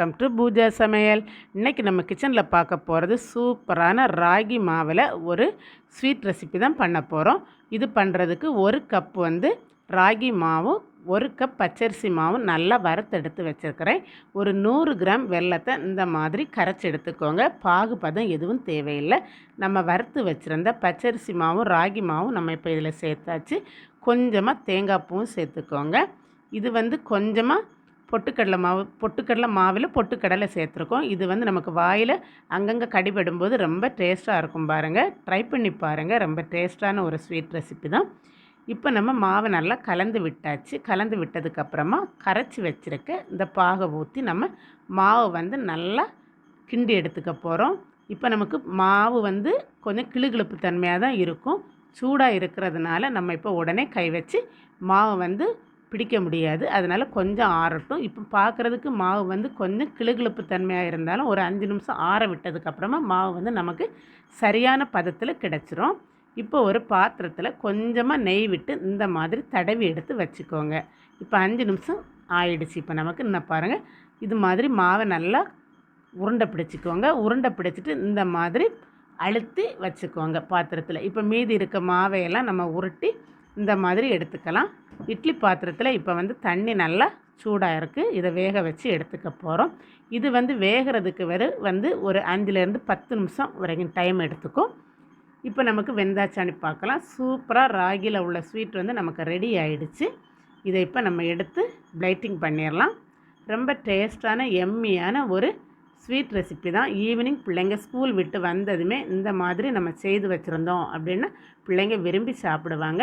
Welcome to Pooja சமையல். இன்றைக்கி நம்ம கிச்சனில் பார்க்க போகிறது சூப்பரான ராகி மாவில் ஒரு ஸ்வீட் ரெசிபி தான் பண்ண போகிறோம் இது பண்ணுறதுக்கு ஒரு கப் வந்து ராகி மாவும் ஒரு கப் பச்சரிசி மாவும் நல்லா வறுத்தெடுத்து வச்சுருக்கிறேன். ஒரு நூறு கிராம் வெல்லத்தை இந்த மாதிரி கரைச்சி எடுத்துக்கோங்க. பாகுபதம் எதுவும் தேவையில்லை. நம்ம வறுத்து வச்சுருந்த பச்சரிசி மாவும் ராகி மாவும் நம்ம இப்போ இதில் சேர்த்தாச்சு. கொஞ்சமாக தேங்காய் பூவும் சேர்த்துக்கோங்க. இது வந்து கொஞ்சமாக பொட்டுக்கடலை மாவு பொட்டுக்கடலை மாவில் பொட்டுக்கடலை சேர்த்துருக்கோம். இது வந்து நமக்கு வாயில் அங்கங்கே கடிபடும்போது ரொம்ப டேஸ்ட்டாக இருக்கும் பாருங்கள் ட்ரை பண்ணி பாருங்கள் ரொம்ப டேஸ்ட்டான ஒரு ஸ்வீட் ரெசிபி தான். இப்போ நம்ம மாவை நல்லா கலந்து விட்டாச்சு. கலந்து விட்டதுக்கப்புறமா கரைச்சி வச்சுருக்க இந்த பாகை ஊற்றி நம்ம மாவை வந்து நல்லா கிண்டி எடுத்துக்க போகிறோம் இப்போ நமக்கு மாவு வந்து கொஞ்சம் கிளுகிழுப்பு தன்மையாக தான் இருக்கும். சூடாக இருக்கிறதுனால நம்ம இப்போ உடனே கை வச்சு மாவை வந்து பிடிக்க முடியாது. அதனால் கொஞ்சம் ஆறட்டும். இப்போ பார்க்குறதுக்கு மாவு வந்து கொஞ்சம் கிளுகிழப்பு தன்மையாக இருந்தாலும் ஒரு அஞ்சு நிமிஷம் ஆற விட்டதுக்கப்புறமா மாவு வந்து நமக்கு சரியான பதத்தில் கிடச்சிரும். இப்போ ஒரு பாத்திரத்தில் கொஞ்சமாக நெய் விட்டு இந்த மாதிரி தடவி எடுத்து வச்சுக்கோங்க. இப்போ அஞ்சு நிமிஷம் ஆயிடுச்சு. இப்போ நமக்கு இன்னும் பாருங்கள் இது மாதிரி மாவை நல்லா உருண்டை பிடிச்சிக்கோங்க. உருண்டை பிடிச்சிட்டு இந்த மாதிரி அழுத்தி வச்சுக்கோங்க பாத்திரத்தில். இப்போ மீதி இருக்க மாவையெல்லாம் நம்ம உருட்டி இந்த மாதிரி எடுத்துக்கலாம். இட்லி பாத்திரத்தில் இப்போ வந்து தண்ணி நல்லா சூடாக இருக்குது இதை வேக வச்சு எடுத்துக்க போகிறோம் இது வந்து வேகிறதுக்கு வரை வந்து ஒரு அஞ்சுலேருந்து பத்து நிமிஷம் வரைக்கும் டைம் எடுத்துக்கும். இப்போ நமக்கு வெந்தாச்சாணி பார்க்கலாம் சூப்பராக ராகியில் உள்ள ஸ்வீட் வந்து நமக்கு ரெடி ஆயிடுச்சு. இதை இப்போ நம்ம எடுத்து பிளைட்டிங் பண்ணிடலாம் ரொம்ப டேஸ்டான எம்மியான ஒரு ஸ்வீட் ரெசிபி தான். ஈவினிங் பிள்ளைங்க ஸ்கூல் விட்டு வந்ததுமே இந்த மாதிரி நம்ம செய்து வச்சுருந்தோம் அப்படின்னா பிள்ளைங்க விரும்பி சாப்பிடுவாங்க.